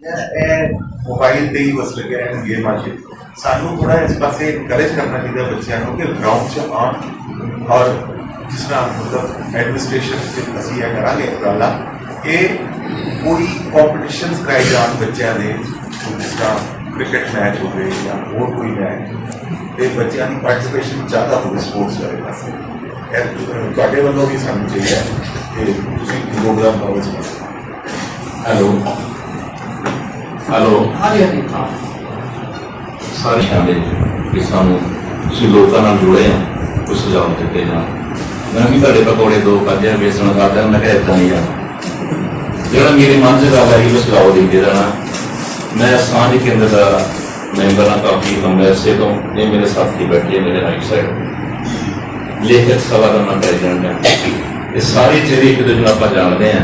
ਇਹ ਮੋਬਾਈਲ ਤੇ ਹੀ ਬਸ ਲੱਗੇ ਰਹਿਣ ਗੇਮਾਂ 'ਚ ਸਾਨੂੰ ਥੋੜਾ ਇਸ ਪਾਸੇ ਇਨਕਰੇਜ ਕਰਨਾ ਚਾਹੀਦਾ ਬੱਚਿਆਂ ਨੂੰ ਕਿ ਗਰਾਊਂਡ 'ਚ ਆਉਣ ਔਰ ਜਿਸ ਤਰ੍ਹਾਂ ਮਤਲਬ ਐਡਮਿਨਿਸਟ੍ਰੇਸ਼ਨ ਚ ਅਸੀਂ ਇਹ ਕਰਾਂਗੇ ਉਪਰਾਲਾ ਕਿ ਕੋਈ ਕੰਪੀਟੀਸ਼ਨਸ ਕਰਾਏ ਜਾਣ ਬੱਚਿਆਂ ਦੇ ਜਿਸ ਤਰ੍ਹਾਂ ਕ੍ਰਿਕਟ ਮੈਚ ਹੋਵੇ ਜਾਂ ਹੋਰ ਕੋਈ ਮੈਚ ਤੇ ਬੱਚਿਆਂ ਦੀ ਪਾਰਟਿਸਿਪੇਸ਼ਨ ਜ਼ਿਆਦਾ ਹੋਵੇ ਸਪੋਰਟਸ ਵਾਲੇ ਪਾਸੇ ਇਹ ਅਹ, ਤੁਹਾਡੇ ਵੱਲੋਂ ਵੀ ਸਾਨੂੰ ਚਾਹੀਦਾ ਹੈ ਕਿ ਤੁਸੀਂ ਪ੍ਰੋਗਰਾਮ ਪਾਓ ਇਸ ਪਾਸੇ ਹੈਲੋ ਹੈਲੋ ਹਾਂਜੀ ਹਾਂਜੀ। ਹਾਂ ਸਾਰੇ ਕਹਿੰਦੇ ਕਿ ਸਾਨੂੰ ਤੁਸੀਂ ਲੋਕਾਂ ਨਾਲ ਜੁੜੇ ਆ ਕੁਝ ਸੁਝਾਅ ਦਿੱਤੇ ਨਾ ਮੈਂ ਵੀ ਤੁਹਾਡੇ ਪਕੌੜੇ ਦੋ ਕਾਜਿਆ ਵੇਸਣ ਖਾਦਾ ਮੈਂ ਕਿਹਾ ਇਦਾਂ ਨਹੀਂ ਆ। ਜਿਹੜਾ ਮੇਰੇ ਮਨ 'ਚ ਗੱਲ ਆਈ ਉਹ ਸੁਝਾਅ ਦੇ ਦੇ ਦੇਣਾ ਮੈਂ ਸਾਂਝ ਕੇਂਦਰ ਦਾ ਮੈਂਬਰ ਹਾਂ ਕਾਫੀ ਅਰਸੇ ਤੋਂ। ਇਹ ਮੇਰੇ ਸਾਥੀ ਬੈਠੇ ਮੇਰੇ ਰਾਈਟ ਸਾਈਡ ਲੇਖਕ ਸਭਾ ਦਾ ਮੈਂ ਪ੍ਰੈਜ਼ੀਡੈਂਟ ਹਾਂ। ਇਹ ਸਾਰੇ ਜਿਹੜੇ ਇੱਕ ਦੂਜੇ ਨੂੰ ਆਪਾਂ ਜਾਣਦੇ ਆ।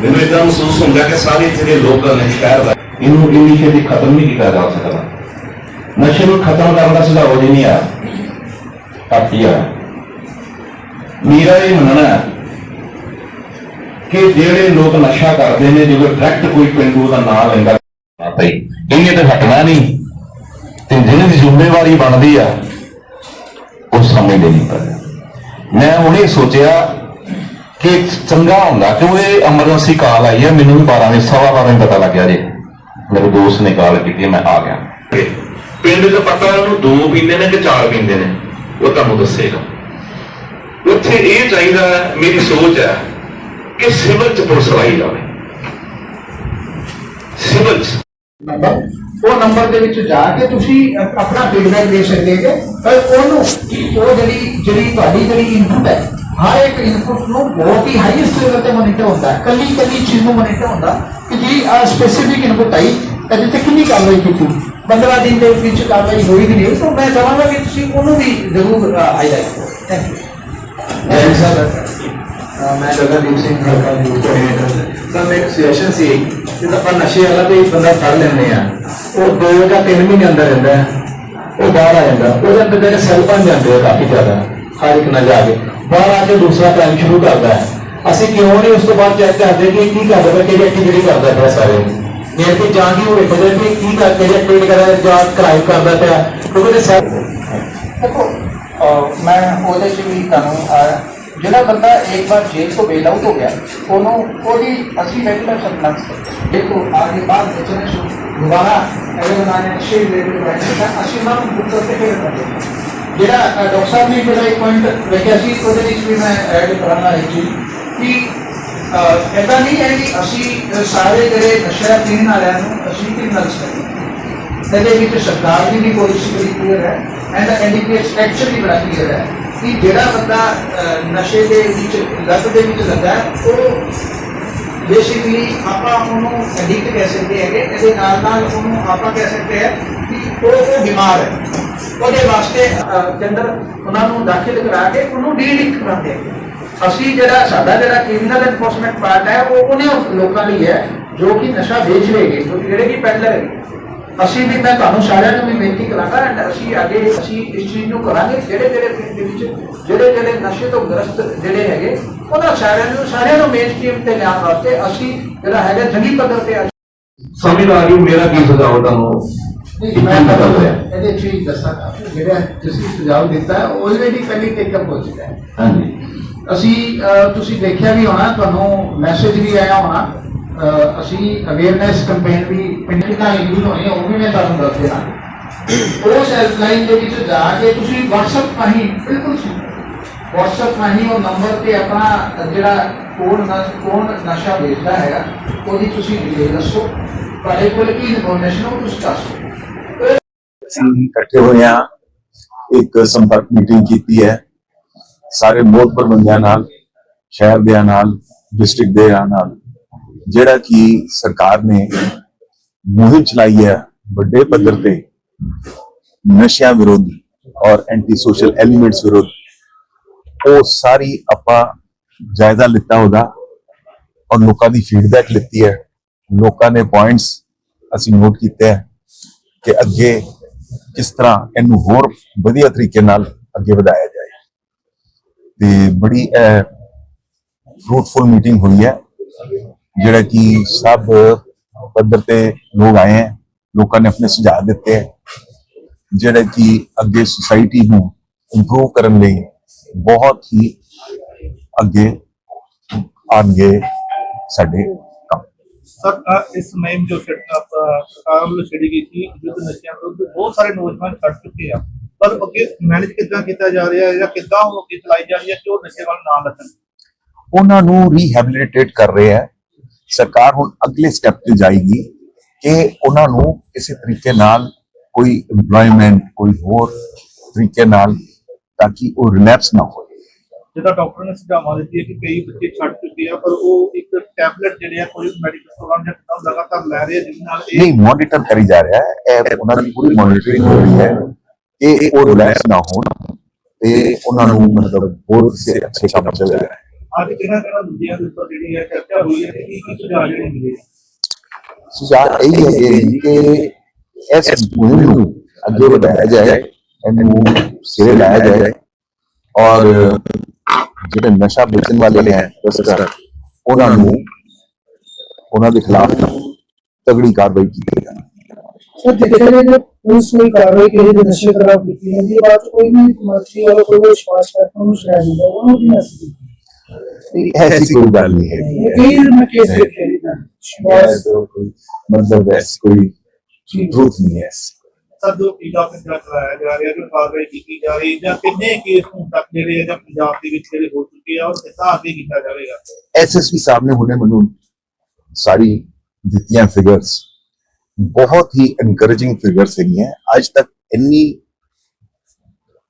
ਮੈਨੂੰ ਇਦਾਂ ਮਹਿਸੂਸ ਹੁੰਦਾ ਕਿ ਸਾਰੇ ਜਿਹੜੇ ਲੋਕ ਨੇ ਸ਼ਹਿਰ ਦਾ ਇਹਨੂੰ ਇੰਨੀ ਛੇਤੀ ਖਤਮ ਨਹੀਂ ਕੀਤਾ ਜਾ ਸਕਦਾ। ਨਸ਼ੇ ਨੂੰ ਖਤਮ ਕਰਨ ਦਾ ਸੁਝਾਅ ਜੀ ਨਹੀਂ ਆ ਕਾਫੀ ਆ ਮੇਰਾ ਇਹ ਮੰਨਣਾ ਕਿ ਜਿਹੜੇ ਲੋਕ ਨਸ਼ਾ ਕਰਦੇ ਨੇ, ਜਿਵੇਂ ਡਾਇਰੈਕਟ ਕੋਈ ਪਿੰਡੂ ਦਾ ਨਾਂ ਲੈਂਦਾ ਭਾਈ ਇਹਨੇ ਤਾਂ ਹਟਣਾ ਨਹੀਂ। ਤੇ ਜਿਹਨਾਂ ਦੀ ਜ਼ਿੰਮੇਵਾਰੀ ਬਣਦੀ ਆ, ਉਹ ਸਮਝਦੇ ਨਹੀਂ ਪਰ ਮੈਂ ਹੁਣੇ ਸੋਚਿਆ ਕਿ ਚੰਗਾ ਹੁੰਦਾ ਕਿਉਂ ਇਹ ਐਮਰਜੈਂਸੀ ਕਾਲ ਆਈ ਹੈ ਮੈਨੂੰ ਵੀ 12 ਵਜੇ, ਸਵਾ 12 ਵਜੇ ਪਤਾ ਲੱਗਿਆ ਜੀ। ਮੇਰੇ ਦੋਸਤ ਨੇ ਕਾਲ ਕੀਤੀ ਮੈਂ ਆ ਗਿਆ। ਪਿੰਡ ਦਾ ਪਤਾ ਉਹਨੂੰ ਦੋ ਪੀਂਦੇ ਨੇ ਕਿ ਚਾਰ ਪੀਂਦੇ ਨੇ? ਉਹ ਤੁਹਾਨੂੰ ਦੱਸੇਗਾ। ਉੱਥੇ ਇਹ ਚਾਹੀਦਾ ਹੈ, ਮੇਰੀ ਸੋਚ ਹੈ ਕਿ ਸਿਵਲ ਚ ਪੁਲਿਸ ਲਾਈ ਜਾਵੇ। ਸਿਵਲ ਨੰਬਰ ਉਹ ਨੰਬਰ ਦੇ ਵਿੱਚ ਜਾ ਕੇ ਤੁਸੀਂ ਆਪਣਾ ਫੀਡਬੈਕ ਦੇ ਸਕਦੇ ਹੋ ਪਰ ਉਹਨੂੰ ਉਹ ਜਿਹੜੀ ਜਿਹੜੀ ਤੁਹਾਡੀ ਜਿਹੜੀ ਇਨਪੁਟ ਹੈ ਹਰ ਇੱਕ ਇਨਪੁਟ ਨੂੰ ਬਹੁਤ ਹੀ ਹਾਈਐਸਟ ਲੈਵਲ ਤੇ ਮੋਨੀਟਰ ਹੁੰਦਾ ਹੈ। ਕੱਲੀ ਕੱਲੀ ਚੀਜ਼ ਨੂੰ ਮੋਨੀਟਰ ਹੁੰਦਾ ਕਿ ਜੀ ਆ ਸਪੈਸੀਫਿਕ ਇਨਪੁਟ ਆਈ ਤਾਂ ਜਿੱਥੇ ਕਿੰਨੀ ਕਾਰਵਾਈ ਕੀਤੀ? 15 ਦਿਨ ਦੇ ਵਿੱਚ ਕਾਰਵਾਈ ਹੋਈ ਵੀ ਨਹੀਂ ਤਾਂ ਮੈਂ ਚਾਹਾਂਗਾ ਕਿ ਤੁਸੀਂ ਉਹਨੂੰ ਵੀ ਜ਼ਰੂਰ ਹਾਈਲਾਈਟ ਕਰੋ। ਥੈਂਕ ਯੂ ਜੈਨ ਸਰ ਮੈਂ ਗਗਨਦੀਪ ਸਿੰਘ, ਹਲਕਾ ਦੀ ਕੋਆਰਡੀਨੇਟਰ ਸਰ ਮੇਰੀ ਸੁਜੈਸ਼ਨ ਸੀ ਕਿ ਆਪਾਂ ਨਸ਼ੇ ਵਾਲਾ ਕੋਈ ਬੰਦਾ ਫੜ ਲੈਂਦੇ ਆ, ਉਹ ਦੋ ਜਾਂ ਤਿੰਨ ਮਹੀਨੇ ਅੰਦਰ ਰਹਿੰਦਾ ਉਹ ਬਾਹਰ ਆ ਜਾਂਦਾ, ਉਹਦੇ ਅੰਦਰ ਜਿਹੜੇ ਸੈੱਲ ਬਣ ਜਾਂਦੇ ਆ ਕਾਫੀ ਜ਼ਿਆਦਾ। ਹਰ ਇੱਕ ਨਾਲ ਜਾ ਕੇ। ਬਾਹਰ ਆ ਕੇ ਦੂਸਰਾ ਕ੍ਰਾਈਮ ਸ਼ੁਰੂ ਕਰਦਾ ਹੈ। ਅਸੀਂ ਕਿਉਂ ਨਹੀਂ ਉਸ ਤੋਂ ਬਾਅਦ ਚੈੱਕ ਕਰਦੇ ਕਿ ਕੀ ਕਰਦਾ ਪਿਆ, ਕਿਹੜੀ ਐਕਟੀਵਿਟੀ ਕਰਦਾ ਪਿਆ ਸਾਰੇ? ਇਹ ਕਿ ਜਾਂ ਕਿ ਉਹ ਵੇਖਦੇ ਕਿ ਕੀ ਕਰ, ਕਿਹੜੀ ਐਕਟੀਵਿਟੀ ਕਰਦਾ ਜਾਂ ਕ੍ਰਾਈਮ ਕਰਦਾ ਪਿਆ। ਕਿਉਂਕਿ ਉਹਦੇ ਸੈੱਲ ਦੇਖੋ, ਅਹ ਮੈਂ ਉਹਦੇ ਚ ਵੀ ਤੁਹਾਨੂੰ ਜਿਹੜਾ ਬੰਦਾ ਇੱਕ ਵਾਰ ਜੇਲ੍ਹ ਤੋਂ ਬੇਲ ਆਊਟ ਹੋ ਗਿਆ, ਉਹਨੂੰ ਉਹਦੀ ਅਸੀਂ ਰੈਗੂਲਰ ਸਰਨਸ ਦੇਖੋ ਆਗੇ ਬਾਅਦ ਬਚਨੇ ਸ਼ੁਰੂ ਦੁਬਾਰਾ ਅਗਰ ਬਣਾਣੇ ਨਸ਼ੇ ਰਿਲੇਟਡ ਬੈਠੇ ਤਾਂ ਅਸੀਂ ਉਹਨਾਂ ਨੂੰ ਬੁੱਕ ਕਰਕੇ ਕਰਦੇ ਜਿਹੜਾ ਡਾਕਟਰ ਸਾਹਿਬ ਨੇ ਜਿਹੜਾ ਇੱਕ ਪੁਆਇੰਟ ਰੱਖਿਆ ਸੀ, ਉਹਦੇ ਵਿੱਚ ਵੀ ਮੈਂ ਐਡ ਕਰਾਂਗਾ ਇੱਕ ਚੀਜ਼ ਕਿ ਐਦਾਂ ਨਹੀਂ ਹੈ ਕਿ ਅਸੀਂ ਸਾਰੇ ਜਿਹੜੇ ਨਸ਼ਾ ਪੀਣ ਵਾਲਿਆਂ ਨੂੰ ਅਸੀਂ ਕ੍ਰਿਮੀਨਲਸ ਕਰੀਏ ਇਹਦੇ ਵਿੱਚ ਸਰਕਾਰ ਦੀ ਵੀ ਪਾਲਿਸੀ ਬੜੀ ਕਲੀਅਰ ਹੈ ਐਂਡ ਐਨਡੀਪੀਐਸ ਐਕਸ਼ਨ ਵੀ ਬੜਾ ਕਲੀਅਰ ਹੈ ਕਿ ਜਿਹੜਾ ਬੰਦਾ ਨਸ਼ੇ ਦੇ ਵਿੱਚ, ਲੱਤ ਦੇ ਵਿੱਚ ਲੱਗਾ ਉਹ ਬੇਸਿਕਲੀ ਆਪਾਂ ਉਹਨੂੰ ਐਡਿਕਟ ਕਹਿ ਸਕਦੇ ਹੈਗੇ, ਇਹਦੇ ਨਾਲ ਨਾਲ ਉਹਨੂੰ ਆਪਾਂ ਕਹਿ ਸਕਦੇ ਹਾਂ ਉਹ ਬਿਮਾਰ ਹੈ। ਉਹਦੇ ਵਾਸਤੇ ਕੇਂਦਰ ਉਹਨਾਂ ਨੂੰ ਦਾਖਲ ਕਰਾ ਕੇ ਉਹਨੂੰ ਡੀਡਿਕਟ ਕਰਦੇ ਹੈਗੇ ਅਸੀਂ ਜਿਹੜਾ, ਸਾਡਾ ਜਿਹੜਾ ਕ੍ਰਿਮੀਨਲ ਐਨਫੋਰਸਮੈਂਟ ਪਾਰਟ ਹੈ, ਉਹ ਉਹਨੇ ਲੋਕਾਂ ਲਈ ਹੈ, ਜੋ ਕਿ ਨਸ਼ਾ ਵੇਚ ਰਹੇ ਹੈਗੇ ਜਿਹੜੇ ਕਿ ਪੈਡਲਰ ਹੈਗੇ ਅਸੀਂ ਵੀ ਮੈਂ ਤੁਹਾਨੂੰ ਸਾਰਿਆਂ ਨੂੰ ਵੀ ਬੇਨਤੀ ਕਰਾਂਗਾ ਐਂਡ ਅਸੀਂ ਅੱਗੇ, ਅਸੀਂ ਇਸ ਚੀਜ਼ ਨੂੰ ਕਰਾਂਗੇ, ਜਿਹੜੇ ਜਿਹੜੇ ਪਿੰਡ ਦੇ ਵਿੱਚ, ਜਿਹੜੇ ਜਿਹੜੇ ਨਸ਼ੇ ਤੋਂ ਗ੍ਰਸਤ ਜਿਹੜੇ ਹੈਗੇ ਉਹਨਾਂ ਸਾਰਿਆਂ ਨੂੰ ਸਾਰਿਆਂ ਨੂੰ ਮੇਨ ਸਟ੍ਰੀਮ ਤੇ ਲਿਆਉਣ ਵਾਸਤੇ ਅਸੀਂ ਜਿਹੜਾ ਹੈਗਾ ਜਗੀ ਪੱਧਰ ਤੇ ਸਮਝ ਆ ਗਈ ਮੇਰਾ ਕੀ ਸੁਝਾਅ ਤੁਹਾਨੂੰ? ਨਹੀਂ ਮੈਂ ਤੁਹਾਨੂੰ ਇਹਦੇ ਚ ਹੀ ਦੱਸਾਂਗਾ ਜਿਹੜਾ ਤੁਸੀਂ ਸੁਝਾਅ ਦਿੱਤਾ ਆਲਰੇਡੀ ਪਹਿਲੀ ਟੇਕਅਪ ਹੋ ਚੁੱਕਾ ਹੈ। ਹਾਂਜੀ। ਅਸੀਂ ਅਹ, ਤੁਸੀਂ ਦੇਖਿਆ ਵੀ ਹੋਣਾ ਤੁਹਾਨੂੰ ਮੈਸੇਜ ਵੀ ਆਇਆ ਹੋਣਾ। ਅਸੀਂ ਅਵੇਅਰਨੈਸ ਕੈਂਪੇਨ ਵੀ ਪਿੰਡ ਦਾ ਯੂਜ਼ ਹੋਣੀ ਉਹ ਵੀ ਮੈਂ ਤੁਹਾਨੂੰ ਦੱਸ ਦੇਣਾ। ਉਸ ਹੈਲਪਲਾਈਨ ਦੇ ਵਿੱਚ ਜਾ ਕੇ ਤੁਸੀਂ WhatsApp ਰਾਹੀਂ ਬਿਲਕੁਲ WhatsApp ਰਾਹੀਂ ਉਹ ਨੰਬਰ ਤੇ ਆਪਣਾ ਜਿਹੜਾ ਕੋਡ ਕੌਣ ਨਸ਼ਾ ਵੇਚਦਾ ਹੈਗਾ ਉਹਦੀ ਤੁਸੀਂ ਡਿਟੇਲ ਦੱਸੋ। ਤੁਹਾਡੇ ਕੋਲ ਕੀ ਇਨਫੋਰਮੇਸ਼ਨ ਹੋ ਤੁਸੀਂ ਦੱਸੋ ਅਸੀਂ ਇਕੱਠੇ ਹੋਏ ਹਾਂ। ਇੱਕ ਸੰਪਰਕ ਮੀਟਿੰਗ ਕੀਤੀ ਹੈ। ਸਾਰੇ ਮੋਦ ਪ੍ਰਬੰਧਾਂ ਨਾਲ, ਸ਼ਹਿਰ ਦੇ ਨਾਲ ਡਿਸਟ੍ਰਿਕਟ ਦੇ ਨਾਲ, ਜਿਹੜਾ ਕਿ ਸਰਕਾਰ ਨੇ ਮੁਹਿੰਮ ਚਲਾਈ ਹੈ ਵੱਡੇ ਪੱਧਰ ਤੇ ਨਸ਼ਿਆਂ ਵਿਰੋਧ ਔਰ ਐਂਟੀ ਸੋਸ਼ਲ ਐਲੀਮੈਂਟਸ ਵਿਰੋਧ, ਉਹ ਸਾਰੀ ਆਪਾਂ ਜਾਇਜ਼ਾ ਲਿੱਤਾ ਉਹਦਾ ਔਰ ਲੋਕਾਂ ਦੀ ਫੀਡਬੈਕ ਲਿੱਤੀ ਹੈ। ਲੋਕਾਂ ਨੇ ਪੁਆਇੰਟਸ ਅਸੀਂ ਨੋਟ ਕੀਤੇ ਹੈ ਕਿ ਅੱਗੇ ਕਿਸ ਤਰ੍ਹਾਂ ਇਹਨੂੰ ਹੋਰ ਵਧੀਆ ਤਰੀਕੇ ਨਾਲ ਅੱਗੇ ਵਧਾਇਆ ਜਾਏ। ਤੇ ਬੜੀ ਫਰੂਟਫੁਲ ਮੀਟਿੰਗ ਹੋਈ ਹੈ, ਜਿਹੜਾ ਕਿ ਸਭ ਪੱਧਰ ਤੇ ਲੋਕ ਆਏ ਹੈ, ਲੋਕਾਂ ਨੇ ਆਪਣੇ ਸੁਝਾਅ ਦਿੱਤੇ ਹੈ, ਜਿਹੜੇ ਕਿ ਅੱਗੇ ਸੁਸਾਇਟੀ ਨੂੰ ਇੰਪਰੂਵ ਕਰਨ ਲਈ ਬਹੁਤ ਹੀ ਅੱਗੇ ਆਣਗੇ ਸਾਡੇ ਕੰਮ। ਸਰ ਇਸ ਮੁਹਿੰਮ ਜੋ ਸਰਕਾਰ ਵੱਲੋਂ ਛੇੜੀ ਗਈ ਸੀ ਯੁੱਧ ਨਸ਼ਿਆਂ ਵਿਰੁੱਧ ਬਹੁਤ ਸਾਰੇ ਨੌਜਵਾਨ ਛੱਡ ਚੁੱਕੇ ਆ। ਪਰ ਅੱਗੇ ਮੈਨੇਜ ਕਿੱਦਾਂ ਕੀਤਾ ਜਾ ਰਿਹਾ ਜਾਂ ਕਿੱਦਾਂ ਉਹ ਅੱਗੇ ਚਲਾਈ ਜਾ ਰਹੀ ਹੈ ਕਿ ਉਹ ਨਸ਼ੇ ਵੱਲ ਨਾ ਲੱਗਣ ਉਹਨਾਂ ਨੂੰ ਰੀਹੈਬਿਲਿਟੇਟ ਕਰ ਰਹੇ ਹੈ। ਸਰਕਾਰ ਹੁਣ ਅਗਲੇ ਸਟੈਪ ਤੇ ਜਾਏਗੀ ਕਿ ਉਹਨਾਂ ਨੂੰ ਕਿਸੇ ਤਰੀਕੇ ਨਾਲ ਕੋਈ EMPLOYMENT, ਕੋਈ ਹੋਰ ਤਰੀਕੇ ਨਾਲ ਤਾਂ ਕਿ ਉਹ ਰਿਲੈਪਸ ਨਾ ਹੋਵੇ ਜਿੱਦਾਂ ਡਾਕਟਰ ਨੇ ਸੁਝਾਵਾਂ ਦਿੱਤੀ ਹੈ ਕਿ ਕਈ ਬੱਚੇ ਛੱਡ ਚੁੱਕੇ ਆ ਪਰ ਉਹ ਇੱਕ ਟੈਬਲੇਟ ਜਿਹੜੇ ਆ ਕੋਈ ਮੈਡੀਕਲ ਸਟੋਰਾਂ ਜਾਂ ਕਿਤਾਬ ਲਗਾਤਾਰ ਲੈ ਰਹੇ ਜਿਸ ਨਾਲ ਇਹ ਨਹੀਂ ਮੋਨੀਟਰ ਕਰੀ ਜਾ ਰਿਹਾ ਹੈ। ਇਹ ਉਹਨਾਂ ਦੀ ਪੂਰੀ ਮੋਨੀਟਰਿੰਗ ਹੋ ਰਹੀ ਹੈ। ਕਿ ਉਹ ਰਿਲੈਕਸ ਨਾ ਹੋਣ ਤੇ ਉਹਨਾਂ ਨੂੰ ਮਤਲਬ ਹੋਰ ਕਿਸੇ ਅੱਛੇ ਕੰਮ ਚੱਲ ਰਿਹਾ ਹੈ ਅੱਜ ਕਿਹਨਾਂ ਕਿਹਨਾਂ ਦੂਜਿਆਂ ਦੇ ਉੱਪਰ ਜਿਹੜੀ ਹੈ ਚਰਚਾ ਹੋਈ ਹੈ ਕਿ ਕੀ ਕੀ ਸੁਝਾਅ ਜਿਹੜੇ ਮਿਲੇ? ਸੁਝਾਅ ਇਹ ਹੈ ਕਿ ਇਸ ਮੁਹਿੰਮ ਨੂੰ ਅੱਗੇ ਵਧਾਇਆ ਜਾਏ ਇਹਨੂੰ ਸਿਰੇ ਲਾਇਆ ਜਾਏ ਔਰ ਜਿਹੜੇ ਨਸ਼ਾ ਵੇਚਣ ਵਾਲੇ ਹੈ ਤਸਕਰ ਉਹਨਾਂ ਨੂੰ ਉਹਨਾਂ ਦੇ ਖਿਲਾਫ ਤਗੜੀ ਕਾਰਵਾਈ ਕੀਤੀ ਜਾਏ ਸਰ ਦੇਖਿਆ ਜਾਏ ਜੇ ਪੁਲਿਸ ਕੋਈ ਕਾਰਵਾਈ ਕਰੀ ਤੇ ਨਸ਼ੇ ਖਿਲਾਫ ਕੀਤੀ ਜਾਂਦੀ ਹੈ ਬਾਅਦ 'ਚ ਕੋਈ ਵੀ ਮੰਤਰੀ ਵਾਲਾ ਕੋਈ ਵੀ ਵਿਸ਼ਵਾਸ ਕਰਤਾ ਉਹਨੂੰ ਸ਼ਿਕਾਇਤ ਦਿੰਦਾ ਉਹਨੂੰ ਕੀ ਮੈਸੇਜ ऐसी कोई बात नहीं है ਕਈ ਮੈਂ ਕੇਸ ਦੇਖੇ ਨੇ ਤਾਂ ਵਿਸ਼ਵਾਸ मतलब ऐसी कोई ट्रूथ नहीं है ਸਰ ਜੋ ਪੀਲਾ ਪੰਜਾਬ ਚਲਾਇਆ ਜਾ ਰਿਹਾ ਜੋ ਕਾਰਵਾਈ ਕੀਤੀ ਜਾ ਰਹੀ ਜਾਂ ਕਿੰਨੇ ਕੇਸ ਹੁਣ ਤੱਕ ਜਿਹੜੇ ਆ ਜਾਂ ਪੰਜਾਬ ਦੇ ਵਿੱਚ ਜਿਹੜੇ ਹੋ ਚੁੱਕੇ ਆ ਔਰ ਕਿੱਦਾਂ ਅੱਗੇ ਕੀਤਾ ਜਾਵੇਗਾ? ਐਸਐਸਪੀ ਸਾਹਿਬ ਨੇ ਹੁਣੇ ਮੈਨੂੰ ਸਾਰੀ ਦਿੱਤੀਆਂ ਫਿਗਰਸ ਬਹੁਤ ਹੀ ਐਨਕਰੇਜਿੰਗ ਫਿਗਰਸ ਹੈਗੀਆਂ। ਅੱਜ ਤੱਕ ਇੰਨੀ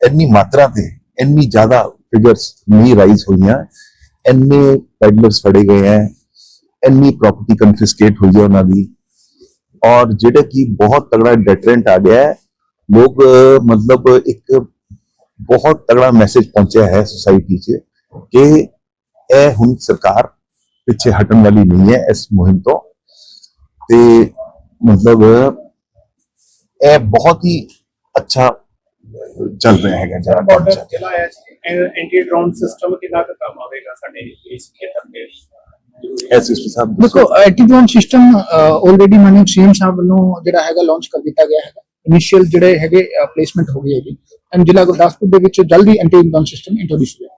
ਇੰਨੀ ਮਾਤਰਾ ਤੇ ਇੰਨੀ ਜ਼ਿਆਦਾ ਫਿਗਰਸ ਨਹੀਂ ਰਾਈਜ਼ ਹੋਈਆਂ। ਇੰਨੇ ਪੈਡਲਰਸ ਫੜੇ ਗਏ ਹੈ ਇੰਨੀ ਪ੍ਰਾਪਰਟੀ ਕਨਫਿਸਕੇਟ ਹੋਈ ਹੈ ਉਹਨਾਂ ਦੀ। ਔਰ ਜਿਹੜਾ ਕਿ ਬਹੁਤ ਤਗੜਾ ਡੈਟਰੈਂਟ ਆ ਗਿਆ ਹੈ ਲੋਕ ਮਤਲਬ ਇੱਕ ਬਹੁਤ ਤਗੜਾ ਮੈਸੇਜ ਪਹੁੰਚਿਆ ਹੈ ਸੋਸਾਇਟੀ 'ਚ ਕਿ ਇਹ ਹੁਣ ਸਰਕਾਰ ਪਿੱਛੇ ਹਟਣ ਵਾਲੀ ਨਹੀਂ ਹੈ ਇਸ ਮੁਹਿੰਮ ਤੋਂ। ਤੇ ਮਤਲਬ ਇਹ ਬਹੁਤ ਹੀ ਅੱਛਾ ਚੱਲ ਰਿਹਾ ਹੈਗਾ ਜਿਹੜਾ ਕੰਮ ਚੱਲ ਰਿਹਾ। ਜ਼ਿਲ੍ਹਾ ਹੈ ਐਂਟੀ ਡਰੋਨ ਸਿਸਟਮ ਕਿੰਨਾ ਕੰਮ ਆਵੇਗਾ ਸਾਡੇ ਇਸ ਖੇਤਰ ਦੇ ਐਸਐਸਪੀ ਸਾਹਿਬ। ਦੇਖੋ ਡਰੋਨ ਸਿਸਟਮ ਆਲਰੇਡੀ ਮਾਨਯੋਗ ਸੀਐਮ ਸਾਹਿਬ ਵੱਲੋਂ ਜਿਹੜਾ ਹੈਗਾ ਲਾਂਚ ਕਰ ਦਿੱਤਾ ਗਿਆ ਹੈਗਾ। ਇਨੀਸ਼ੀਅਲ ਜਿਹੜੇ ਹੈਗੇ ਪਲੇਸਮੈਂਟ ਹੋ ਗਈ ਹੈਗੀ। ਐਂਡ ਜ਼ਿਲ੍ਹਾ ਗੁਰਦਾਸਪੁਰ ਦੇ ਵਿੱਚ ਜਲਦੀ ਐਂਟੀ ਡਰੋਨ ਸਿਸਟਮ ਇੰਟਰੋਡਿਊਸ ਹੋਇਆ।